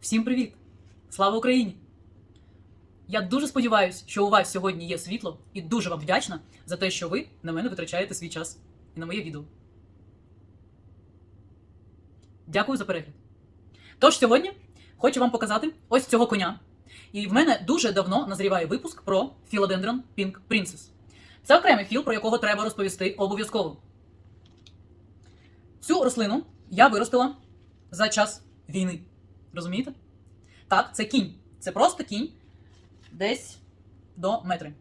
Всім привіт! Слава Україні! Я дуже сподіваюся, що у вас сьогодні є світло, і дуже вам вдячна за те, що ви на мене витрачаєте свій час і на моє відео. Дякую за перегляд. Тож сьогодні хочу вам показати ось цього коня. І в мене дуже давно назріває випуск про Philodendron Pink Princess. Це окремий філ, про якого треба розповісти обов'язково. Цю рослину я виростила за час війни. Розумієте? Так, це кінь. Це просто кінь десь до метри.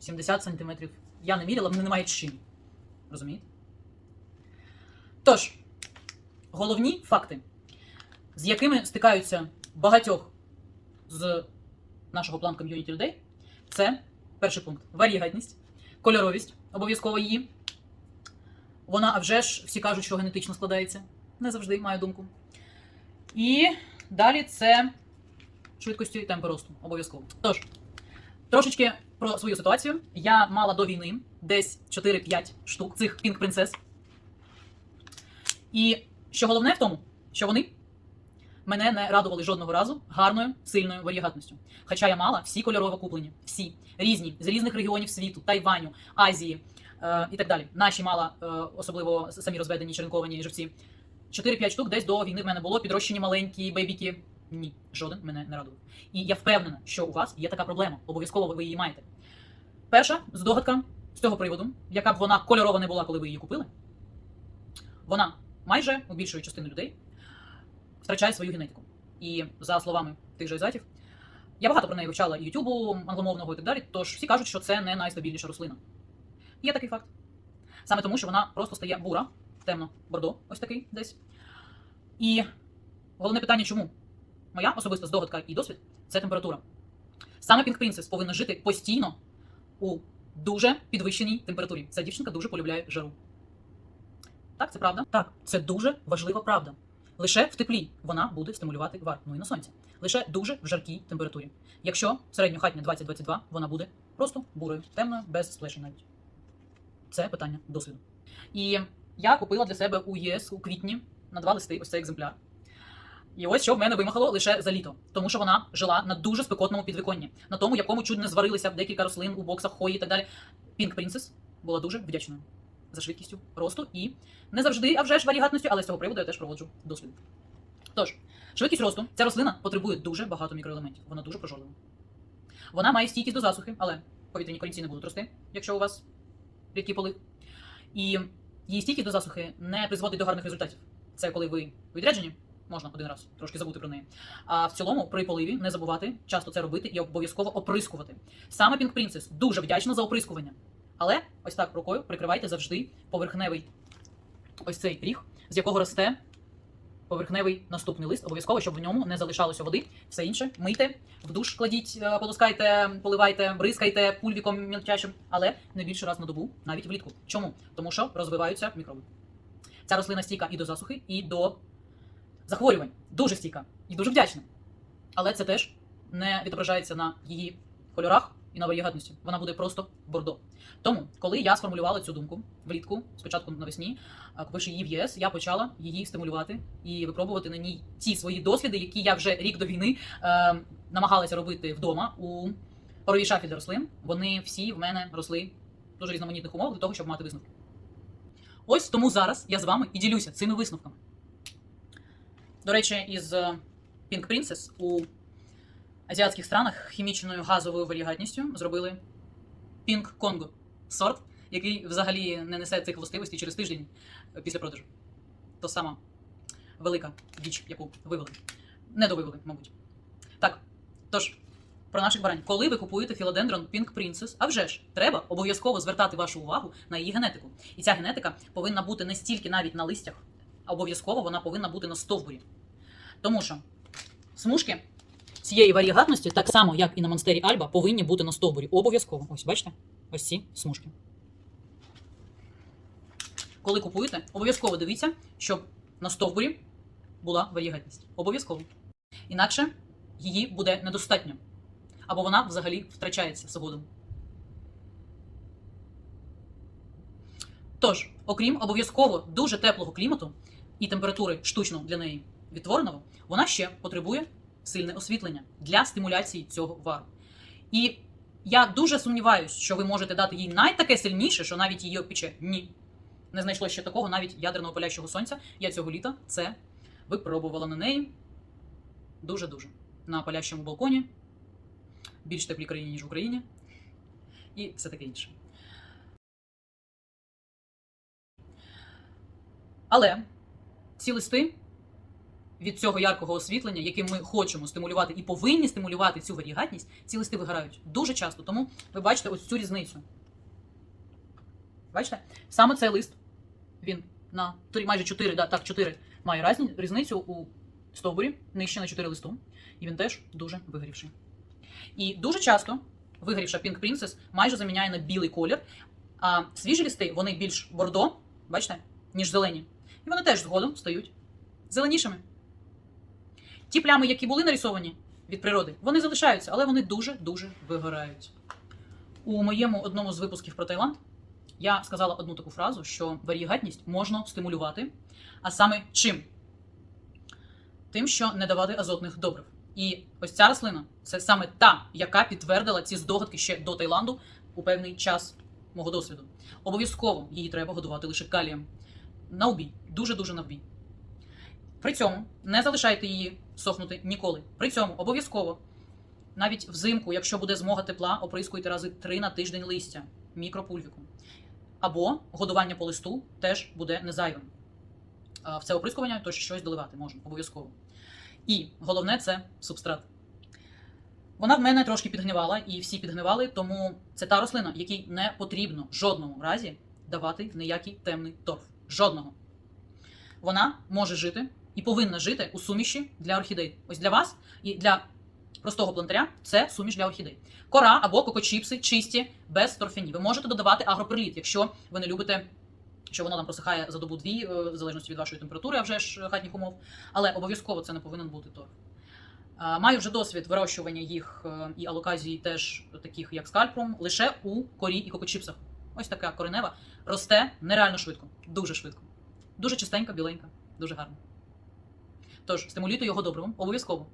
70 сантиметрів. Я не міряла, мене немає чим. Розумієте? Тож, головні факти, з якими стикаються багатьох з нашого план ком'юніті людей, це перший пункт варігатність, кольоровість, обов'язково її. Вона, а вже ж, всі кажуть, що генетично складається. Не завжди маю думку. І далі це швидкості темпи росту. Обов'язково. Тож, трошечки про свою ситуацію. Я мала до війни десь 4-5 штук цих Pink Princess. І що головне в тому, що вони мене не радували жодного разу гарною, сильною варігатністю. Хоча я мала всі кольорово куплені, всі різні, з різних регіонів світу, Тайваню, Азії е, і так далі. Наші мала, е, особливо самі розведені черенковані живці. 4-5 штук десь до війни в мене було підрощені маленькі бейбіки. Ні, жоден мене не радував. І я впевнена, що у вас є така проблема. Обов'язково ви її маєте. Перша здогадка з цього приводу, яка б вона кольорова не була, коли ви її купили, вона майже у більшої частини людей втрачає свою генетику. І за словами тих же зайців, я багато про неї вивчала Ютубу англомовного і так далі. Тож всі кажуть, що це не найстабільніша рослина. Є такий факт. Саме тому, що вона просто стає бура, темно бордо, ось такий десь. І головне питання, чому? Моя особиста здогадка і досвід це температура. Саме Pink Princess повинна жити постійно у дуже підвищеній температурі. Ця дівчинка дуже полюбляє жару. Так, це правда? Так, це дуже важлива правда. Лише в теплі вона буде стимулювати вар, ну і на сонці. Лише дуже в жаркій температурі. Якщо середньохатня 20-22, вона буде просто бурою, темною, без сплешень навіть. Це питання досвіду. І я купила для себе у ЄС у квітні на два листи ось цей екземпляр. І ось що в мене вимахало лише за літо, тому що вона жила на дуже спекотному підвіконні, на тому, якому чуть не зварилися декілька рослин у боксах хої і так далі. Pink Princess була дуже вдячною за швидкістю росту і не завжди, а вже ж варігатністю, але з цього приводу я теж проводжу дослід. Тож, швидкість росту. Ця рослина потребує дуже багато мікроелементів. Вона дуже прожорлива. Вона має стійкість до засухи, але повітряні корінці не будуть рости, якщо у вас рідкий полив. І її стійкість до засухи не призводить до гарних результатів. Це коли ви відряджені, можна один раз трошки забути про неї. А в цілому, при поливі не забувати часто це робити і обов'язково оприскувати. Саме Pink Princess дуже вдячна за оприскування. Але ось так рукою прикривайте завжди поверхневий ось цей ріг, з якого росте поверхневий наступний лист. Обов'язково, щоб в ньому не залишалося води. Все інше мийте, в душ кладіть, е, полоскайте, поливайте, бризкайте пульвіком мілчайшим, але не більше раз на добу, навіть влітку. Чому? Тому що розвиваються мікроби. Ця рослина стійка і до засухи, і до захворювань. Дуже стійка і дуже вдячна. Але це теж не відображається на її кольорах і на варігатності. Вона буде просто бордо. Тому, коли я сформулювала цю думку влітку, спочатку навесні, а купивши її в ЄС, я почала її стимулювати і випробувати на ній ті свої досліди, які я вже рік до війни е, намагалася робити вдома у паровій шафі для рослин. Вони всі в мене росли в дуже різноманітних умовах для того, щоб мати висновки. Ось тому зараз я з вами і ділюся цими висновками. До речі, із е, Pink Princess у азіатських странах хімічною газовою варігатністю зробили Pink Congo сорт, який взагалі не несе цих властивостей через тиждень після продажу. То сама велика діч, яку вивели. Не довивели, мабуть. Так, тож, про наших баранів. Коли ви купуєте філодендрон Pink Princess, а вже ж, треба обов'язково звертати вашу увагу на її генетику. І ця генетика повинна бути не стільки навіть на листях, а обов'язково вона повинна бути на стовбурі. Тому що смужки цієї варігатності, так само, як і на монстері Альба, повинні бути на стовбурі. Обов'язково. Ось, бачите? Ось ці смужки. Коли купуєте, обов'язково дивіться, щоб на стовбурі була варігатність. Обов'язково. Інакше її буде недостатньо. Або вона взагалі втрачається згодом. Тож, окрім обов'язково дуже теплого клімату і температури штучно для неї відтвореного, вона ще потребує сильне освітлення для стимуляції цього вару. І я дуже сумніваюся, що ви можете дати їй найтаке сильніше, що навіть її обпіче. Ні. Не знайшло ще такого, навіть ядерного палящого сонця. Я цього літа це випробувала на неї дуже-дуже. На палящому балконі, більш теплій країні, ніж в Україні. І все таке інше. Але ці листи від цього яркого освітлення, яким ми хочемо стимулювати і повинні стимулювати цю варігатність, ці листи вигорають дуже часто. Тому ви бачите ось цю різницю. Бачите? Саме цей лист, він на три- майже 4, да, так, 4 має різницю у стовбурі, нижче на 4 листу. І він теж дуже вигорівший. І дуже часто вигорівша Pink Princess майже заміняє на білий колір, а свіжі листи вони більш бордо, бачите, ніж зелені. І вони теж згодом стають зеленішими. Ті плями, які були нарисовані від природи, вони залишаються, але вони дуже-дуже вигорають. У моєму одному з випусків про Таїланд я сказала одну таку фразу, що варігатність можна стимулювати. А саме чим? Тим, що не давати азотних добрив. І ось ця рослина це саме та, яка підтвердила ці здогадки ще до Таїланду у певний час мого досвіду. Обов'язково її треба годувати лише калієм. На убій, дуже-дуже на вбій. При цьому не залишайте її сохнути ніколи. При цьому обов'язково, навіть взимку, якщо буде змога тепла, оприскуйте рази 3 на тиждень листя мікропульвіком. Або годування по листу теж буде незайвим. В це оприскування то щось доливати можна, обов'язково. І головне це субстрат. Вона в мене трошки підгнивала, і всі підгнивали, тому це та рослина, якій не потрібно в жодному разі давати ніякий темний торф. Жодного. Вона може жити і повинна жити у суміші для орхідей. Ось для вас і для простого плантаря це суміш для орхідей. Кора або кокочіпси чисті, без торфяні. Ви можете додавати агроперліт, якщо ви не любите, що воно там просихає за добу-дві, е, в залежності від вашої температури, а вже ж хатніх умов. Але обов'язково це не повинен бути торф. Маю вже досвід вирощування їх е, і алоказії теж таких, як скальпрум, лише у корі і кокочіпсах. Ось така коренева росте нереально швидко, дуже швидко. Дуже чистенька, біленька, дуже гарно. Тож, стимулюйте його добривом, обов'язково.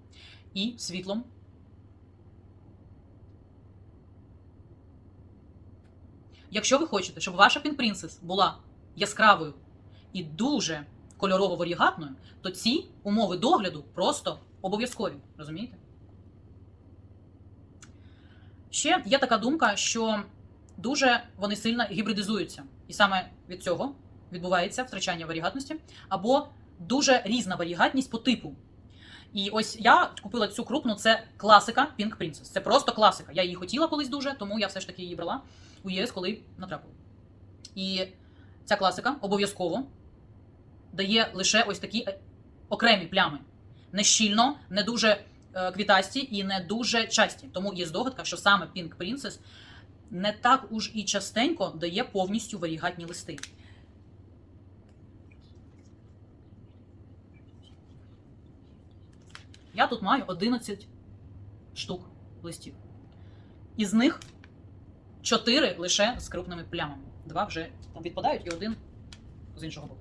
І світлом. Якщо ви хочете, щоб ваша Princess була яскравою і дуже кольорово варігатною, то ці умови догляду просто обов'язкові. Розумієте? Ще є така думка, що дуже вони сильно гібридизуються. І саме від цього відбувається втрачання варігатності або дуже різна варігатність по типу. І ось я купила цю крупну, це класика Pink Princess. Це просто класика. Я її хотіла колись дуже, тому я все ж таки її брала у ЄС, коли натрапила. І ця класика обов'язково дає лише ось такі е, окремі плями. Не щільно, не дуже е, квітасті і не дуже часті. Тому є здогадка, що саме Pink Princess не так уж і частенько дає повністю варігатні листи. Я тут маю 11 штук листів. Із них 4 лише з крупними плямами. Два вже відпадають і один з іншого боку.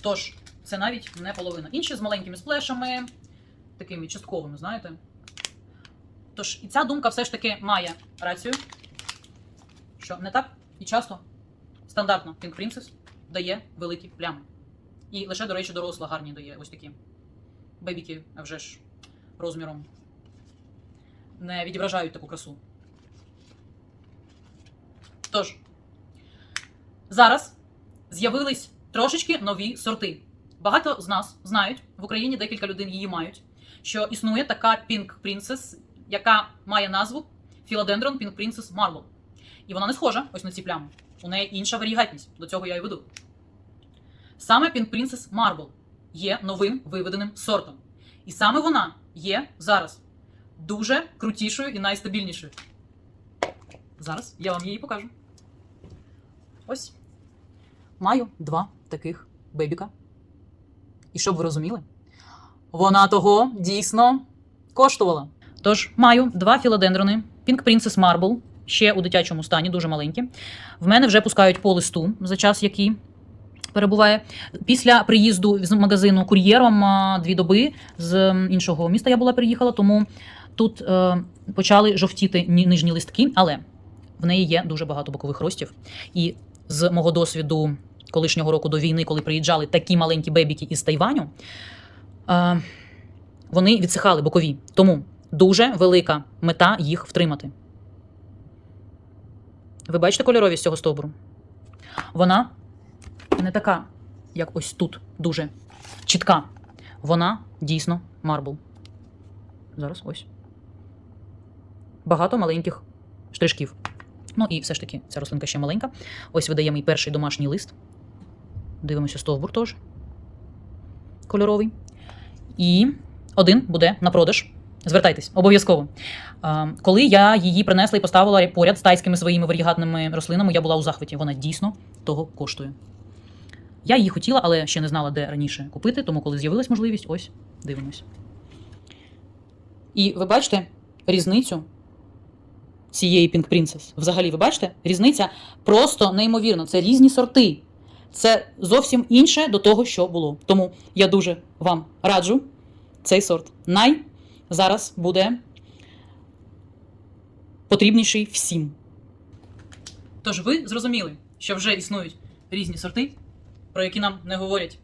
Тож, це навіть не половина. Інші з маленькими сплешами, такими частковими, знаєте. Тож, і ця думка все ж таки має рацію, що не так і часто стандартно Pink Princess дає великі плями. І лише, до речі, доросла гарні дає ось такі бебіки, а вже ж розміром не відображають таку красу. Тож, зараз з'явились трошечки нові сорти. Багато з нас знають, в Україні декілька людей її мають, що існує така Pink Princess, яка має назву Philodendron Pink Princess Marble. І вона не схожа ось на ці плями. У неї інша варігатність. До цього я і веду. Саме Pink Princess Marble є новим виведеним сортом. І саме вона є зараз дуже крутішою і найстабільнішою. Зараз я вам її покажу. Ось. Маю два таких бебіка. І щоб ви розуміли, вона того дійсно коштувала. Тож маю два філодендрони Pink Princess Marble, ще у дитячому стані, дуже маленькі. В мене вже пускають по листу за час, який перебуває. Після приїзду з магазину кур'єром дві доби з іншого міста я була приїхала, тому тут е, почали жовтіти нижні листки, але в неї є дуже багато бокових ростів. І з мого досвіду колишнього року до війни, коли приїжджали такі маленькі бебіки із Тайваню, е, вони відсихали бокові. Тому дуже велика мета їх втримати. Ви бачите кольоровість цього стовбуру? Вона не така, як ось тут, дуже чітка. Вона дійсно марбл. Зараз ось. Багато маленьких штришків. Ну і все ж таки, ця рослинка ще маленька. Ось видає мій перший домашній лист. Дивимося стовбур теж. Кольоровий. І один буде на продаж. Звертайтесь, обов'язково. Коли я її принесла і поставила поряд з тайськими своїми варігатними рослинами, я була у захваті. Вона дійсно того коштує. Я її хотіла, але ще не знала, де раніше купити, тому коли з'явилась можливість, ось дивимось. І ви бачите різницю цієї Pink Princess? Взагалі, ви бачите? Різниця просто неймовірна. Це різні сорти. Це зовсім інше до того, що було. Тому я дуже вам раджу цей сорт. Най зараз буде потрібніший всім. Тож ви зрозуміли, що вже існують різні сорти, про які нам не говорять.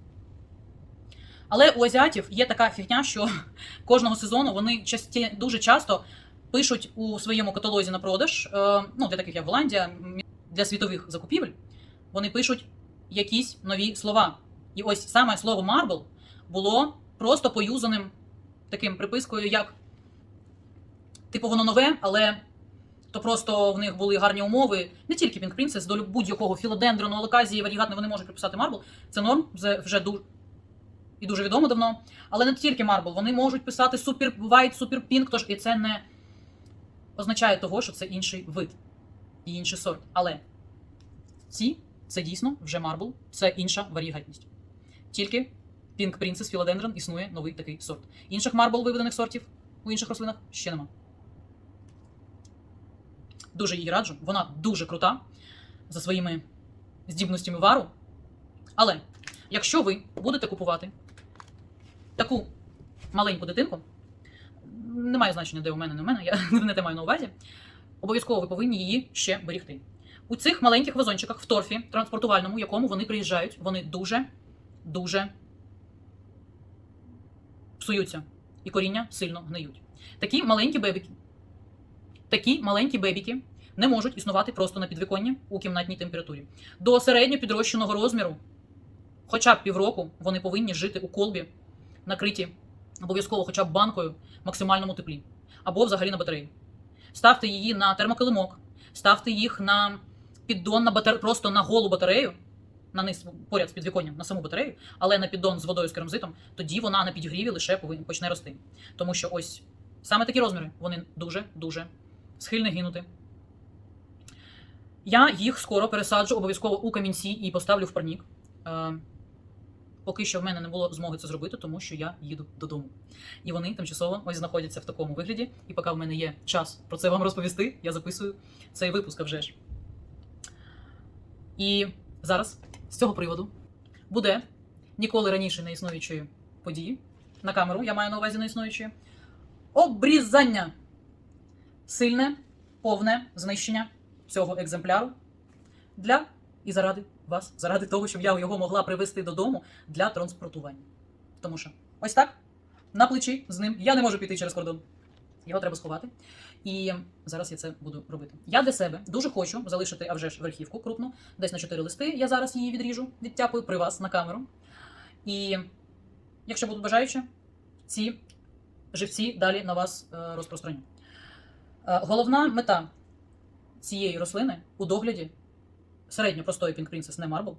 Але у азіатів є така фігня, що кожного сезону вони часті, дуже часто пишуть у своєму каталозі на продаж, е, ну, для таких як Голландія, для світових закупівель, вони пишуть якісь нові слова. І ось саме слово marble було просто поюзаним таким припискою, як типу воно нове, але то просто в них були гарні умови. Не тільки Pink Princess, до будь-якого філодендрону, локазії, варігатне вони можуть приписати марбл. Це норм, це вже дуже і дуже відомо давно. Але не тільки марбл, вони можуть писати супер white, супер pink, тож і це не означає того, що це інший вид і інший сорт. Але ці це дійсно вже марбл, це інша варігатність. Тільки Pink Princess Philodendron існує новий такий сорт. Інших марбл виведених сортів у інших рослинах ще нема. Дуже її раджу. Вона дуже крута за своїми здібностями вару. Але якщо ви будете купувати таку маленьку дитинку, немає значення, де у мене, не у мене, я не те маю на увазі. Обов'язково ви повинні її ще берегти. У цих маленьких вазончиках в торфі транспортувальному, якому вони приїжджають, вони дуже, дуже псуються і коріння сильно гниють. Такі маленькі бебіки, такі маленькі бебіки не можуть існувати просто на підвіконні у кімнатній температурі. До середньо підрощеного розміру, хоча б півроку, вони повинні жити у колбі, накриті обов'язково хоча б банкою в максимальному теплі, або взагалі на батареї. Ставте її на термокилимок, ставте їх на піддон на батаре... просто на голу батарею, на низ поряд з підвіконням, на саму батарею, але на піддон з водою з керамзитом, тоді вона на підігріві лише повинна почне рости. Тому що ось саме такі розміри, вони дуже-дуже схильні гинути. Я їх скоро пересаджу обов'язково у камінці і поставлю в парнік. Е, Поки що в мене не було змоги це зробити, тому що я їду додому. І вони тимчасово ось знаходяться в такому вигляді. І поки в мене є час про це вам розповісти, я записую цей випуск вже ж. І зараз з цього приводу буде ніколи раніше не існуючої події на камеру, я маю на увазі не існуючої, обрізання. Сильне, повне знищення цього екземпляру для і заради вас, заради того, щоб я його могла привезти додому для транспортування. Тому що ось так, на плечі з ним я не можу піти через кордон. Його треба сховати. І зараз я це буду робити. Я для себе дуже хочу залишити а вже ж верхівку крупну, десь на 4 листи. Я зараз її відріжу, відтяпаю при вас на камеру. І якщо будуть бажаючі, ці живці далі на вас е, розпространю. Е, Головна мета цієї рослини у догляді середньо простої Pink Princess, не Marble,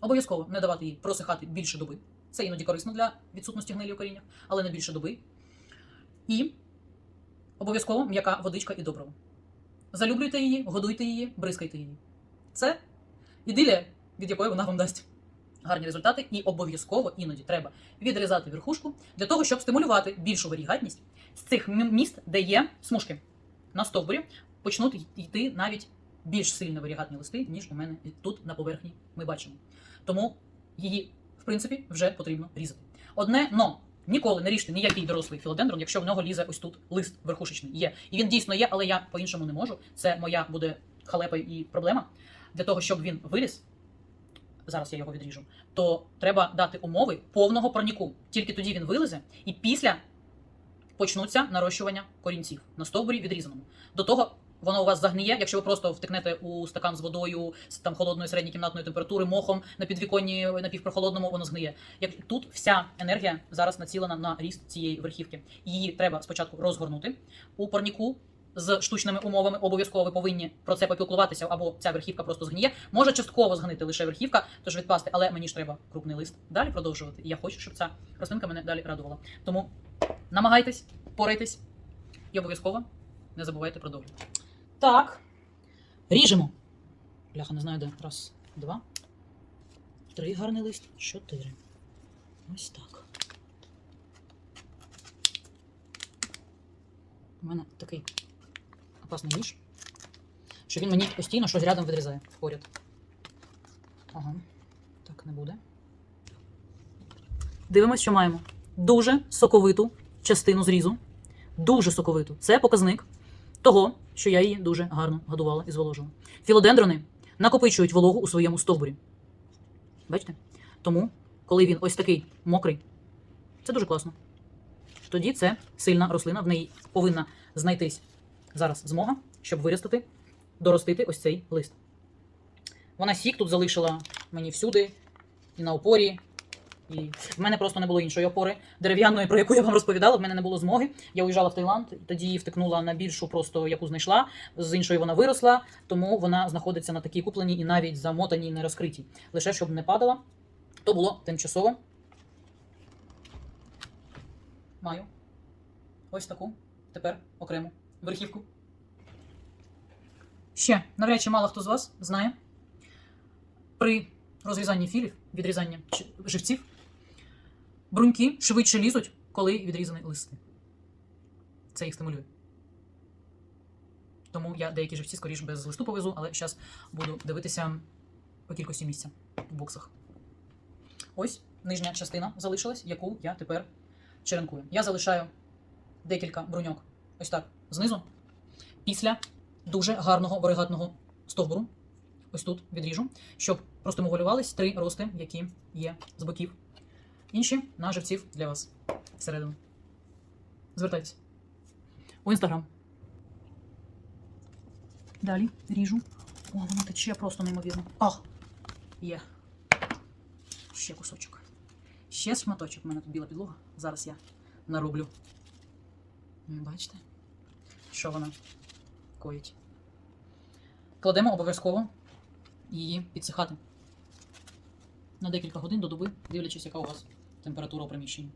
обов'язково не давати їй просихати більше доби. Це іноді корисно для відсутності гнилі у коріннях, але не більше доби. І обов'язково м'яка водичка і доброго. Залюблюйте її, годуйте її, бризкайте її. Це ідилія, від якої вона вам дасть гарні результати, і обов'язково іноді треба відрізати верхушку для того, щоб стимулювати більшу варігатність з цих міст, де є смужки на стовбурі, почнуть йти навіть більш сильно варігатні листи, ніж у мене тут на поверхні ми бачимо. Тому її, в принципі, вже потрібно різати. Одне но. Ніколи не ріжте ніякий дорослий філодендрон, якщо в нього лізе ось тут лист верхушечний. Є. І він дійсно є, але я по-іншому не можу. Це моя буде халепа і проблема. Для того, щоб він виліз, зараз я його відріжу, то треба дати умови повного проніку. Тільки тоді він вилізе, і після почнуться нарощування корінців на стовбурі відрізаному. До того воно у вас загниє, якщо ви просто втикнете у стакан з водою з там холодної середньої кімнатної температури, мохом на підвіконні напівпрохолодному, воно згниє. Як тут вся енергія зараз націлена на ріст цієї верхівки. Її треба спочатку розгорнути у парніку. З штучними умовами обов'язково ви повинні про це попілкуватися, або ця верхівка просто згниє. Може частково згнити лише верхівка, тож відпасти, але мені ж треба крупний лист далі продовжувати. І я хочу, щоб ця рослинка мене далі радувала. Тому намагайтесь, порайтесь і обов'язково не забувайте про догляд. Так. Ріжемо. Бляха, не знаю де. Раз, два. Три гарний лист. Чотири. Ось так. У мене такий опасний ніж. Що він мені постійно щось рядом відрізає поряд. Ага. Так не буде. Дивимось, що маємо. Дуже соковиту частину зрізу. Дуже соковиту. Це показник того, що я її дуже гарно годувала і зволожила. Філодендрони накопичують вологу у своєму стовбурі. Бачите? Тому, коли він ось такий мокрий, це дуже класно. Тоді це сильна рослина, в неї повинна знайтись зараз змога, щоб виростити, доростити ось цей лист. Вона сік тут залишила мені всюди, і на опорі. І в мене просто не було іншої опори дерев'яної, про яку я вам розповідала. В мене не було змоги. Я уїжджала в Таїланд, тоді втикнула на більшу, просто яку знайшла. З іншої вона виросла, тому вона знаходиться на такій купленій і навіть замотаній, не розкритій. Лише щоб не падала, то було тимчасово. Маю ось таку тепер окрему верхівку. Ще навряд чи мало хто з вас знає. При розрізанні філів, відрізанні живців, бруньки швидше лізуть, коли відрізані листи. Це їх стимулює. Тому я деякі живці скоріш без листу повезу, але зараз буду дивитися по кількості місця в боксах. Ось нижня частина залишилась, яку я тепер черенкую. Я залишаю декілька бруньок ось так знизу. Після дуже гарного варигатного стовбуру. Ось тут відріжу, щоб просто мовалювались три рости, які є з боків. Інші на живців для вас всередину. Звертайтесь. У інстаграм. Далі ріжу. О, воно тече просто неймовірно. Ах! Є. Ще кусочок. Ще шматочок. У мене тут біла підлога. Зараз я нароблю. Бачите, що вона коїть. Кладемо обов'язково її підсихати на декілька годин до доби, дивлячись, яка у вас температура у приміщенні.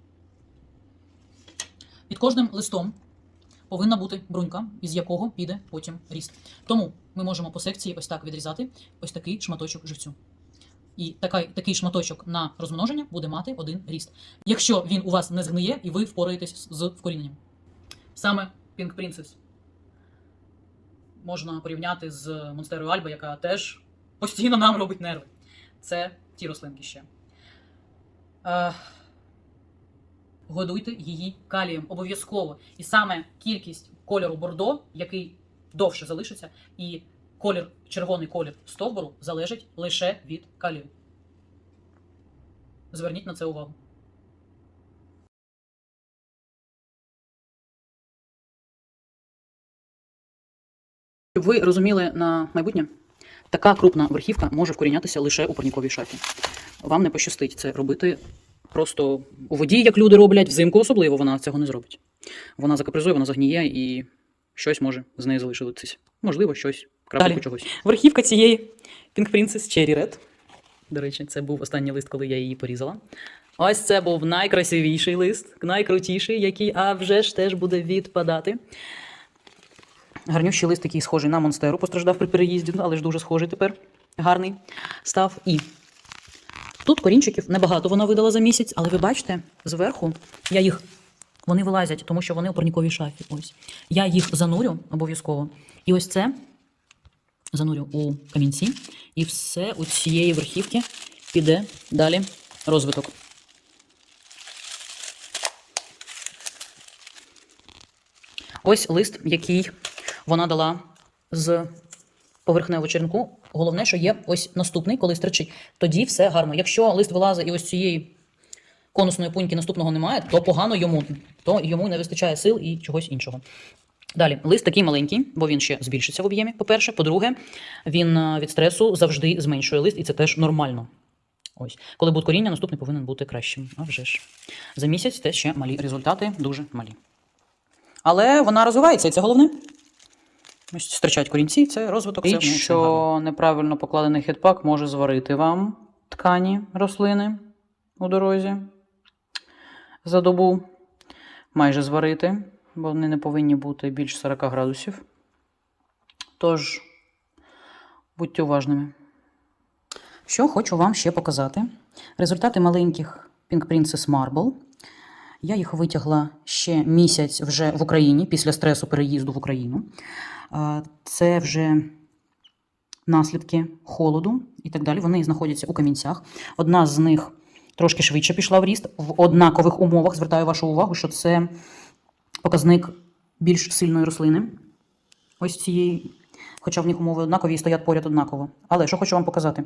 Під кожним листом повинна бути брунька, із якого піде потім ріст. Тому ми можемо по секції ось так відрізати ось такий шматочок живцю. І така, такий шматочок на розмноження буде мати один ріст. Якщо він у вас не згниє і ви впораєтесь з вкоріненням. Саме Pink Princess можна порівняти з Монстерою Альба, яка теж постійно нам робить нерви. Це ті рослинки ще. Е, годуйте її калієм обов'язково. І саме кількість кольору бордо, який довше залишиться, і колір, червоний колір стовбуру залежить лише від калію. Зверніть на це увагу. Щоб ви розуміли на майбутнє, така крупна верхівка може вкорінятися лише у парніковій шафі. Вам не пощастить це робити просто у воді, як люди роблять, взимку особливо вона цього не зробить. Вона закапризує, вона загніє і щось може з неї залишитись. Можливо, щось, Далі. чогось. Верхівка цієї Pink Princess Cherry Red. До речі, це був останній лист, коли я її порізала. Ось це був найкрасивіший лист, найкрутіший, який, а вже ж теж буде відпадати. Гарнющий лист такий схожий на монстеру, постраждав при переїзді, але ж дуже схожий тепер. Гарний став. І тут корінчиків небагато вона видала за місяць, але ви бачите, зверху я їх. Вони вилазять, тому що вони у парніковій шафі. Ось. Я їх занурю обов'язково. І ось це занурю у камінці, і все у цієї верхівки піде далі розвиток. Ось лист, який вона дала з поверхневого черенку. Головне, що є ось наступний, коли стричить. Тоді все гарно. Якщо лист вилазить і ось цієї конусної пуньки наступного немає, то погано йому, то йому не вистачає сил і чогось іншого. Далі, лист такий маленький, бо він ще збільшиться в об'ємі. По-перше, по-друге, він е, від стресу завжди зменшує лист, і це теж нормально. Ось, коли буде коріння, наступний повинен бути кращим. А вже ж. За місяць це ще малі результати, дуже малі. Але вона розвивається, і це головне. Ось корінці, це розвиток. І це що неправильно покладений хідпак може зварити вам ткані рослини у дорозі за добу. Майже зварити, бо вони не повинні бути більш 40 градусів. Тож, будьте уважними. Що хочу вам ще показати. Результати маленьких Pink Princess Marble. Я їх витягла ще місяць вже в Україні після стресу переїзду в Україну. Це вже наслідки холоду і так далі. Вони знаходяться у камінцях. Одна з них трошки швидше пішла в ріст в однакових умовах. Звертаю вашу увагу, що це показник більш сильної рослини. Ось цієї, хоча в них умови однакові і стоять поряд однаково. Але що хочу вам показати,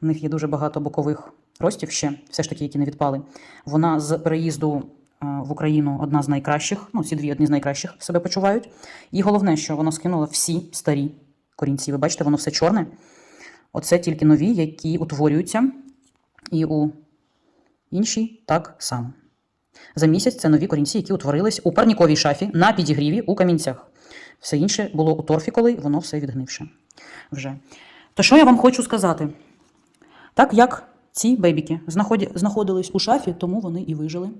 в них є дуже багато бокових ростів ще, все ж таки, які не відпали. Вона з переїзду в Україну одна з найкращих, ну, ці дві одні з найкращих себе почувають. І головне, що вона скинула всі старі корінці. Ви бачите, воно все чорне. Оце тільки нові, які утворюються. І у іншій так само. За місяць це нові корінці, які утворились у парніковій шафі на підігріві у камінцях. Все інше було у торфі, коли воно все відгнивше. Вже. То що я вам хочу сказати? Так як ці знаході- знаходились у шафі, тому вони і вижили.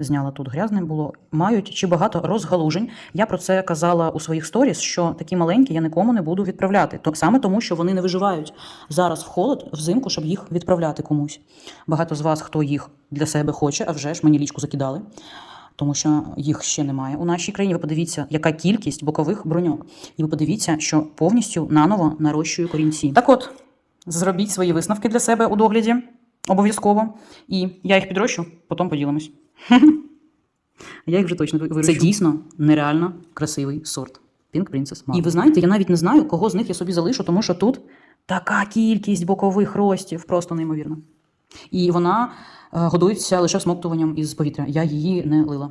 Зняла тут грязне було. Мають чи багато розгалужень. Я про це казала у своїх сторіс, що такі маленькі я нікому не буду відправляти. То, саме тому, що вони не виживають зараз в холод, взимку, щоб їх відправляти комусь. Багато з вас, хто їх для себе хоче, а вже ж мені лічку закидали, тому що їх ще немає у нашій країні. Ви подивіться, яка кількість бокових броньок. І ви подивіться, що повністю наново нарощує корінці. Так от, зробіть свої висновки для себе у догляді обов'язково. І я їх підрощу, потім поділимось. Я їх вже точно вирощу. Це дійсно нереально красивий сорт. Pink Princess Marble. І ви знаєте, я навіть не знаю, кого з них я собі залишу, тому що тут така кількість бокових ростів, просто неймовірно. І вона е, годується лише всмоктуванням із повітря. Я її не лила.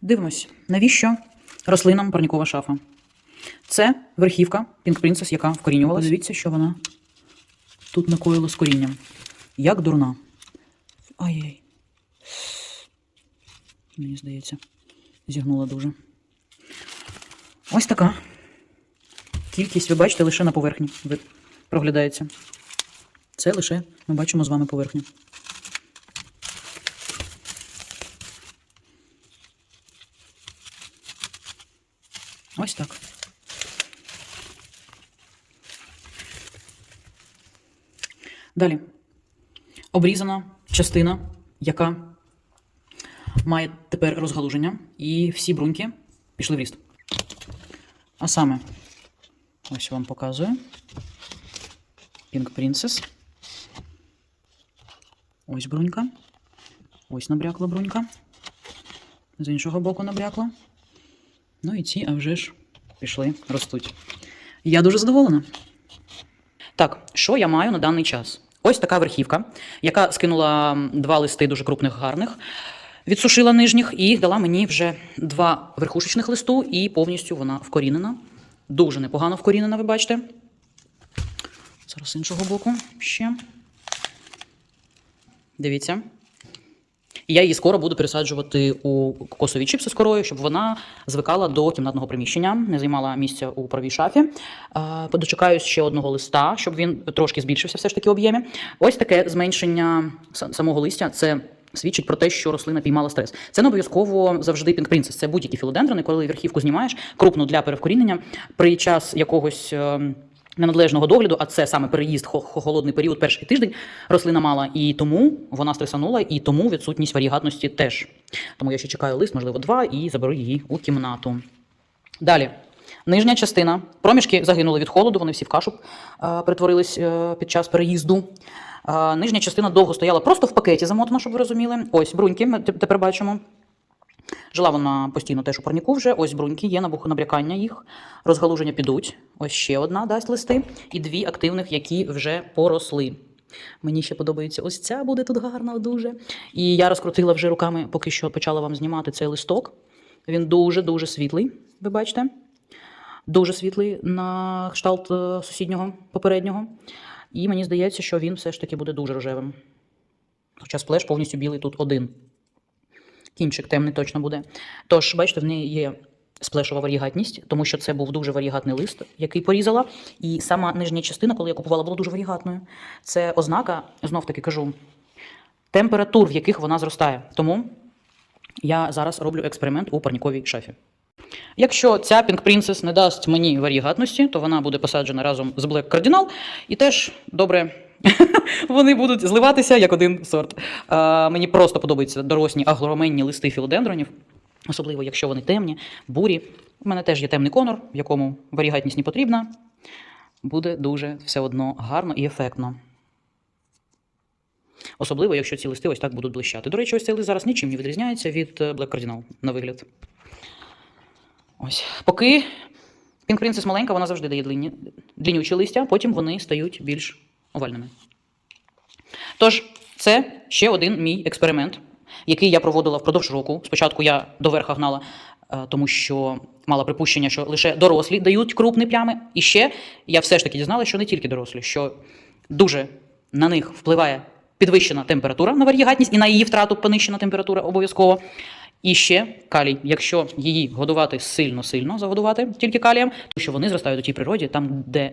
Дивимось, навіщо рослинам парнікова шафа? Це верхівка Pink Princess, яка вкорінювалася. Подивіться, що вона тут накоїла з корінням. Як дурна. Ай-яй. Мені здається, зігнула дуже. Ось така. Кількість, ви бачите, лише на поверхні проглядається. Це лише ми бачимо з вами поверхню. Ось так. Далі. Обрізана частина, яка має тепер розгалуження, і всі бруньки пішли в ріст. А саме, ось вам показую. Pink Princess. Ось брунька. Ось набрякла брунька. З іншого боку набрякла. Ну і ці, а вже ж, пішли, ростуть. Я дуже задоволена. Що я маю на даний час? Ось така верхівка, яка скинула два листи дуже крупних гарних, відсушила нижніх і дала мені вже два верхушечних листу, і повністю вона вкорінена. Дуже непогано вкорінена, ви бачите. Зараз з іншого боку ще. Дивіться. І я її скоро буду пересаджувати у кокосові чіпси з корою, щоб вона звикала до кімнатного приміщення, не займала місця у правій шафі. Подочекаюсь ще одного листа, щоб він трошки збільшився все ж таки об'ємі. Ось таке зменшення са- самого листя. Це свідчить про те, що рослина піймала стрес. Це не обов'язково завжди Pink Princess. Це будь-які філодендрони, коли верхівку знімаєш крупну для перевкорінення. При час якогось. Ненадлежного догляду, а це саме переїзд хо- хо- холодний період, перший тиждень рослина мала, і тому вона стресанула, і тому відсутність варігатності теж. Тому я ще чекаю лист, можливо, два, і заберу її у кімнату. Далі. Нижня частина. Проміжки загинули від холоду, вони всі в кашу е, перетворились е, під час переїзду. Е, нижня частина довго стояла просто в пакеті замотана, щоб ви розуміли. Ось бруньки, ми тепер бачимо. Жила вона постійно теж у парніку вже. Ось бруньки, є набуху набрякання їх. Розгалуження підуть. Ось ще одна дасть листи. І дві активних, які вже поросли. Мені ще подобається ось ця буде тут гарна дуже. І я розкрутила вже руками, поки що почала вам знімати цей листок. Він дуже-дуже світлий, ви бачите? Дуже світлий на кшталт е, сусіднього попереднього. І мені здається, що він все ж таки буде дуже рожевим. Хоча сплеш повністю білий тут один. Кінчик темний точно буде. Тож, бачите, в неї є сплешова варігатність, тому що це був дуже варігатний лист, який порізала. І сама нижня частина, коли я купувала, була дуже варігатною. Це ознака, знов таки кажу, температур, в яких вона зростає. Тому я зараз роблю експеримент у парніковій шафі. Якщо ця Pink Princess не дасть мені варігатності, то вона буде посаджена разом з Black Cardinal і теж добре. Вони будуть зливатися як один сорт. А, мені просто подобаються дорослі агроменні листи філодендронів, особливо якщо вони темні, бурі. У мене теж є темний конор, в якому варігатність не потрібна. Буде дуже все одно гарно і ефектно. Особливо, якщо ці листи ось так будуть блищати. До речі, ось цей лист зараз нічим не відрізняється від е, Black Cardinal на вигляд. Ось. Поки Pink Princess маленька, вона завжди дає длинні, листя, потім вони стають більш овальними. Тож, це ще один мій експеримент, який я проводила впродовж року. Спочатку я до верха гнала, е, тому що мала припущення, що лише дорослі дають крупні плями. І ще я все ж таки дізналася, що не тільки дорослі, що дуже на них впливає підвищена температура на варігатність і на її втрату понищена температура обов'язково. І ще калій, якщо її годувати сильно-сильно загодувати тільки калієм, то що вони зростають у тій природі, там, де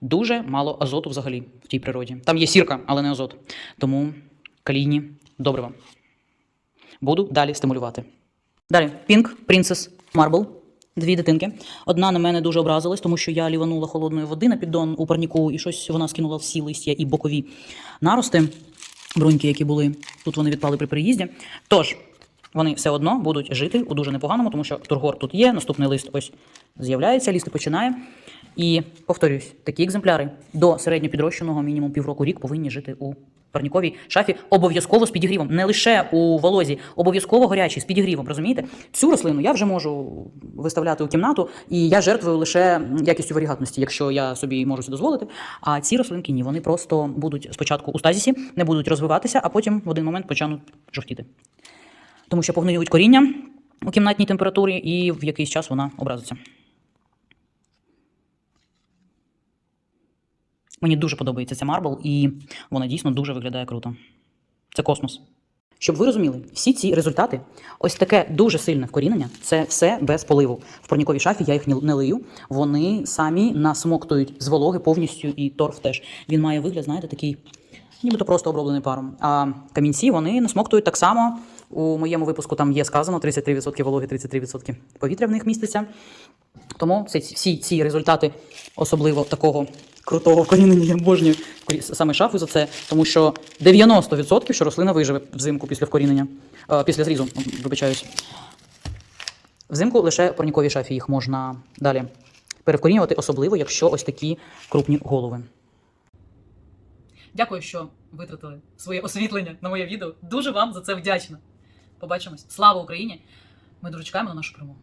дуже мало азоту взагалі в тій природі. Там є сірка, але не азот. Тому калійні добрива. Буду далі стимулювати. Далі Pink Princess Marble. Дві дитинки. Одна на мене дуже образилась, тому що я ліванула холодної води на піддон у парніку, і щось вона скинула всі листя і бокові нарости, бруньки, які були. Тут вони відпали при приїзді. Тож, вони все одно будуть жити у дуже непоганому, тому що тургор тут є, наступний лист ось з'являється, лісти починає. І повторюсь, такі екземпляри до середньопідрощеного мінімум півроку рік повинні жити у парніковій шафі обов'язково з підігрівом, не лише у волозі, обов'язково гарячий з підігрівом. Розумієте? Цю рослину я вже можу виставляти у кімнату, і я жертвую лише якістю варігатності, якщо я собі можу це дозволити. А ці рослинки ні, вони просто будуть спочатку у стазісі, не будуть розвиватися, а потім в один момент почнуть жовтіти тому що погниють коріння у кімнатній температурі, і в якийсь час вона образиться. Мені дуже подобається ця марбл, і вона дійсно дуже виглядає круто. Це космос. Щоб ви розуміли, всі ці результати, ось таке дуже сильне вкорінення, це все без поливу. В парніковій шафі я їх не- лию. Вони самі насмоктують з вологи повністю і торф теж. Він має вигляд, знаєте, такий, нібито просто оброблений паром. А камінці вони насмоктують так само. У моєму випуску там є сказано 33% вологи, 33% повітря в них міститься. Тому всі ці результати, особливо такого крутого вкорінення, я обожнюю саме шафу за це, тому що 90% що рослина виживе взимку після вкорінення, е, після зрізу, вибачаюсь. Взимку лише в парніковій шафі їх можна далі перевкорінювати, особливо, якщо ось такі крупні голови. Дякую, що витратили своє освітлення на моє відео. Дуже вам за це вдячна. Побачимось. Слава Україні! Ми дуже чекаємо на нашу перемогу.